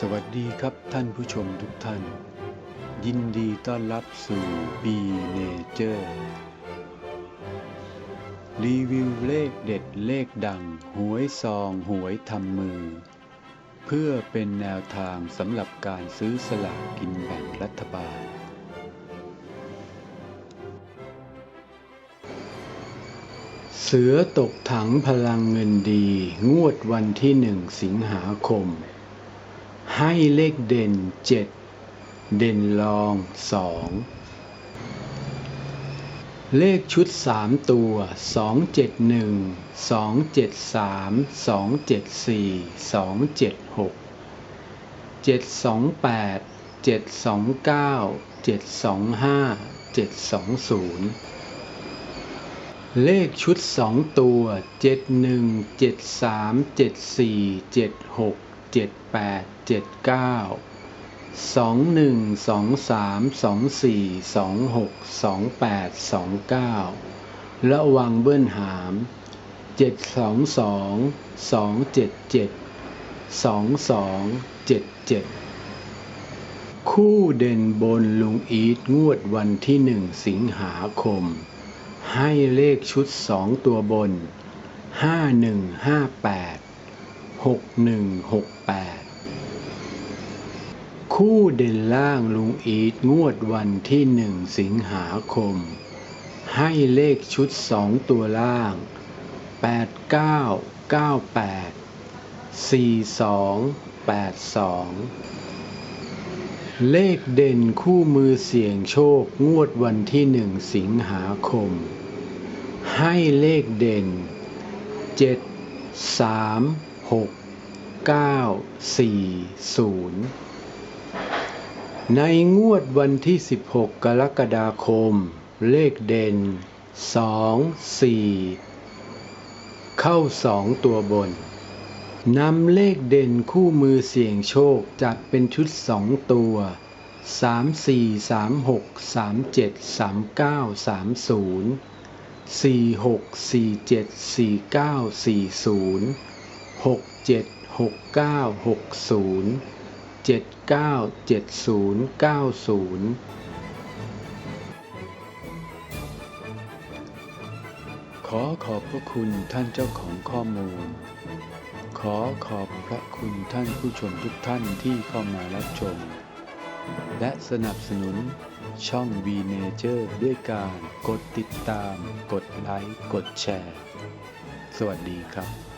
สวัสดีครับท่านผู้ชมทุกท่าน ยินดีต้อนรับสู่ B Nature รีวิวเลขเด็ดเลขดัง หวยซองหวยทำมือ เพื่อเป็นแนวทางสำหรับการซื้อสลากกินแบ่งรัฐบาล เสือตกถังพลังเงินดี งวดวันที่หนึ่งสิงหาคม ให้เลขเด่นเจ็ดเด่นรองสองเลขชุดสามตัวสองเจ็ดหนึ่งสองเจ็ดสามสองเจ็ดสี่สองเจ็ดหกเจ็ดสองแปดเจ็ดสองเก้าเจ็ดสองห้าเจ็ดสองศูนย์เลขชุดสองตัวเจ็ดหนึ่ง เจ็ดแปดเจ็ดเก้าสองหนึ่งสองสามสองสี่สองหกสองแปดสองเก้าระวังเบิ้ลหามเจ็ดสองสองสองเจ็ดเจ็ดสองสองเจ็ดเจ็ดคู่เด่นบนลุงอีทงวดวันที่หนึ่งสิงหาคม ให้เลขชุดสองตัวบนห้าหนึ่งห้าแปด หกหนึ่งหกแปดคู่เด่นล่างลุงอีทงวดวันที่หนึ่งสิงหาคม ให้เลขชุดสองตัวล่างแปดเก้าเก้าแปดสี่สองแปดสองเลขเด่นคู่มือเสี่ยงโชคงวดวันที่หนึ่งสิงหาคม ให้เลขเด่นเจ็ดสาม หกเก้าสี่ศูนย์ในงวดวันที่ 16 กรกฎาคม เลขเด่น 2 4 เข้า 2 ตัวบนนำเลขเด่นคู่มือเสี่ยงโชคจัดเป็นชุด 2 ตัว 3 4 3 6 3 7 3 9 3 0 4 6 4 7 4 9 4 0 หกเจ็ดหกเก้าหกศูนย์เจ็ดเก้าเจ็ดศูนย์เก้าศูนย์ขอขอบพระคุณท่านเจ้าของข้อมูล ขอขอบพระคุณท่านผู้ชมทุกท่านที่เข้ามารับชม และสนับสนุนช่อง V Nature ด้วยการกดติดตาม กดไลค์ กดแชร์ สวัสดีครับ